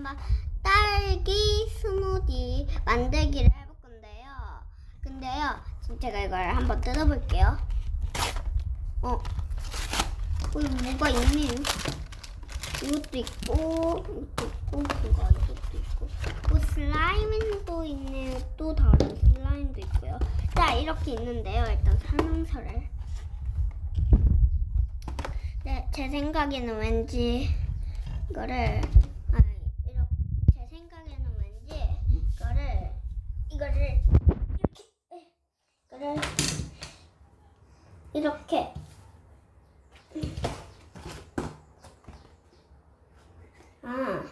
한번 딸기 스무디 만들기를 해볼 건데요. 근데요, 지금 제가 이걸 한번 뜯어볼게요. 어, 여기 뭐가 있네요. 이것도 있고, 이것도 있고, 뭔가 이것도 있고, 또 슬라임도 있네요. 또 다른 슬라임도 있고요. 자, 이렇게 있는데요. 일단 설명서를. 네, 제 생각에는 왠지 이거를 생각에는 왠지 이거를 이거를 이렇게 이거를 이렇게. 아.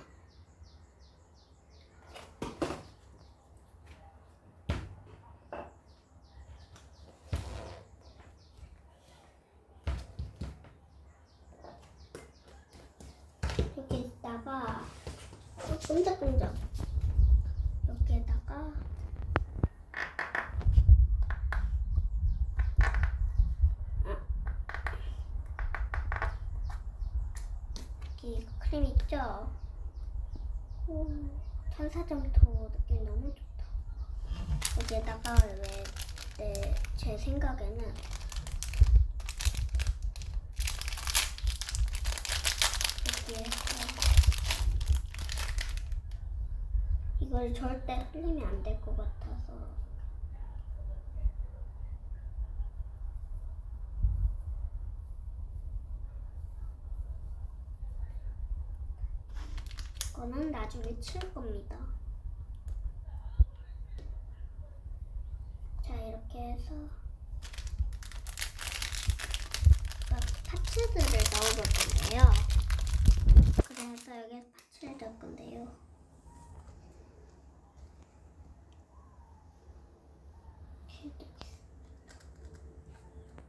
이렇게 있다가 어, 끈적끈적 여기에다가 여기 크림 있죠? 오, 천사점토 느낌 너무 좋다. 여기에다가 왜 내 제 생각에는 여기에서 이걸 절대 흘리면 안 될 것 같아서 이거는 나중에 칠 겁니다. 자 이렇게 해서 막 파츠들을 넣어볼 건데요. 그래서 여기에 파츠를 넣을 건데요.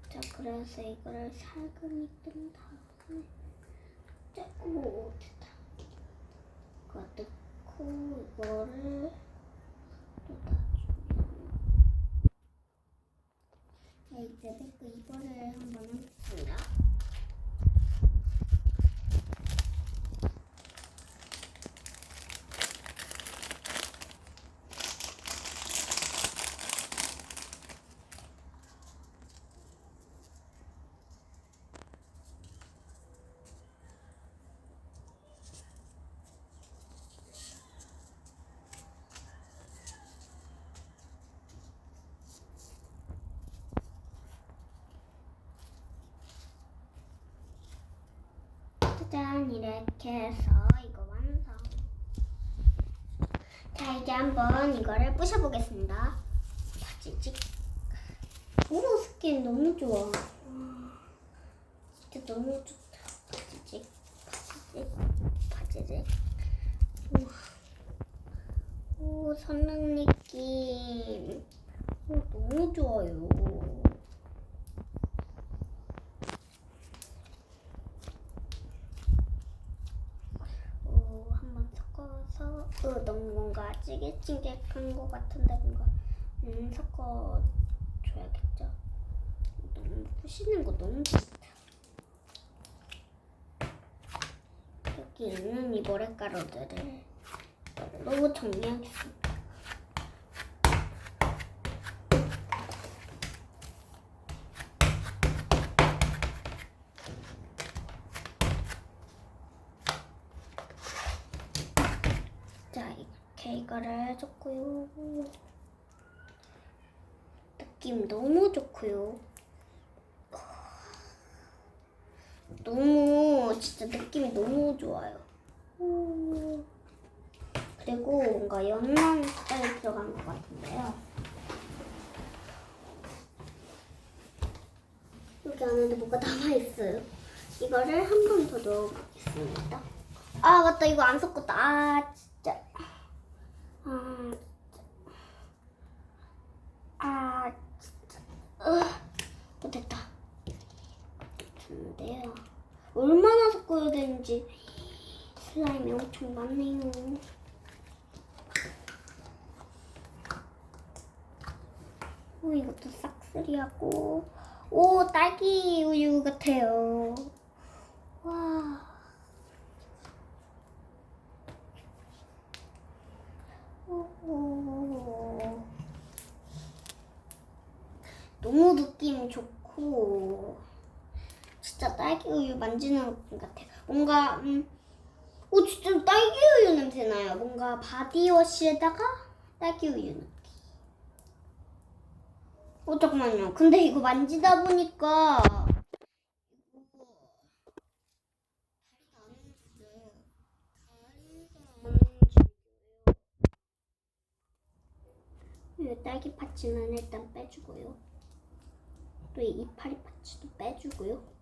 자, 그래서 이거를 살금이 뜬 다음에 자, 오, 됐다. 이거 넣고 이거를 자, 이제 됐고 이거를 한번 해보겠습니다. 이렇게 해서 이거 완성. 자 이제 한번 이거를 부셔보겠습니다. 파지직. 오 스킨 너무 좋아. 와, 진짜 너무 좋다. 파지직, 파지직, 파지직. 우와. 오 선릉 느낌. 오 너무 좋아요. 오, 한번 섞어서 어, 너무 찌개찌개한 것 같은데 뭔가 음 섞어 줘야겠죠. 너무 부시는 거 너무 좋다. 여기 있는 이 모래가루들을 이걸로 정리하겠습니다. 자, 이거를 해줬고요. 느낌 너무 좋고요. 너무 진짜 느낌이 너무 좋아요. 오. 그리고 뭔가 연한 색깔이 들어간 것 같은데요. 여기 안에도 뭐가 남아있어요. 이거를 한 번 더 넣어보겠습니다. 아 맞다 이거 안 섞었다. 아 진짜. 같은데요. 네. 얼마나 섞어야 되는지 슬라임이 엄청 많네요. 오, 이것도 싹쓸이하고 오 딸기 우유 같아요. 와. 너무 느낌 좋고 진짜 딸기 우유 만지는 느낌 같아요. 뭔가 음, 오 진짜 딸기 우유 냄새 나요. 뭔가 바디워시에다가 딸기 우유 느낌. 어 잠깐만요. 근데 이거 만지다 보니까. 이 딸기 파츠는 일단 빼주고요. 또 이 이파리 파츠도 빼주고요.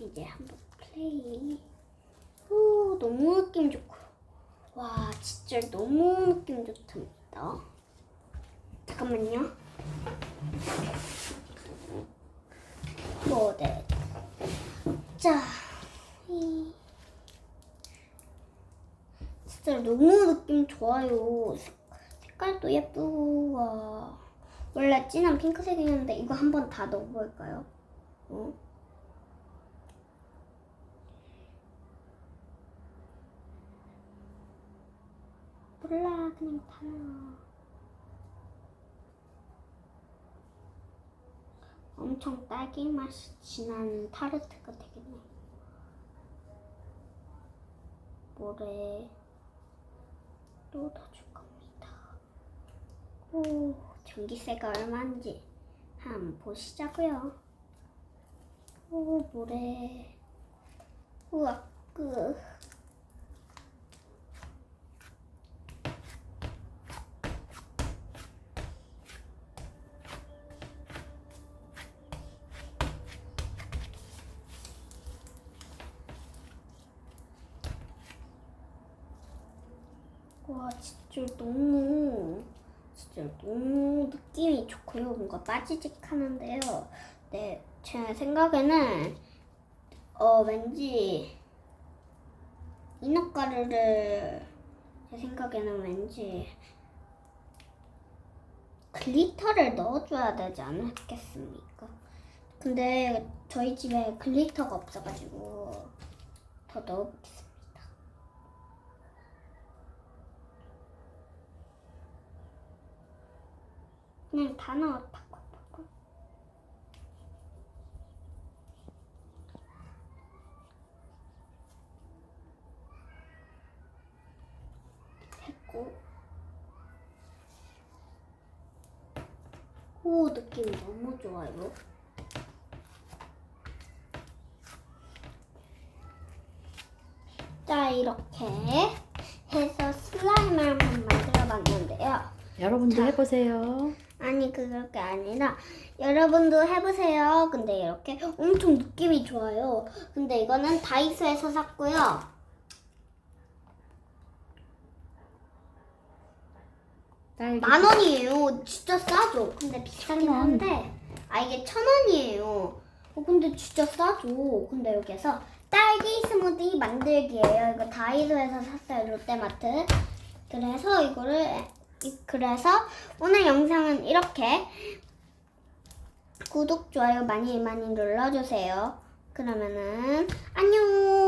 이제 한번 플레이. 오, 너무 느낌 좋고. 와, 진짜 너무 느낌 좋답니다. 잠깐만요. 모델. 자, 이. 진짜 너무 느낌 좋아요. 색- 색깔도 예쁘고, 와. 원래 진한 핑크색이었는데 이거 한번 다 넣어볼까요? 어? 몰라 그냥 다 넣어. 엄청 딸기 맛이 진한 타르트가 되겠네. 모래 또 넣어줄 겁니다. 오, 전기세가 얼마인지 한번 보시자고요. 오, 모래. 우와, 그. 와, 진짜 너무, 진짜 너무 느낌이 좋고요. 뭔가 빠지직 하는데요. 네, 제 생각에는, 어, 왠지, 이너가루를, 제 생각에는 왠지, 글리터를 넣어줘야 되지 않겠습니까? 근데 저희 집에 글리터가 없어가지고, 더 넣어보겠습니다. 그냥 다 넣었다. 됐고. 오, 느낌 너무 좋아요. 자, 이렇게 해서 슬라임을 한번 만들어 봤는데요. 여러분도 자. 해보세요. 아니 그게 아니라 여러분도 해보세요. 근데 이렇게 엄청 느낌이 좋아요. 근데 이거는 다이소에서 샀고요. 만 원이에요. 진짜 싸죠. 근데 비싸긴. 한데 아 이게 천 원이에요. 어, 근데 진짜 싸죠. 근데 여기서 딸기 스무디 만들기예요. 이거 다이소에서 샀어요. 롯데마트. 그래서 이거를 이- 그래서 오늘 영상은 이렇게 구독 좋아요 많이 많이 눌러주세요. 그러면은 안녕.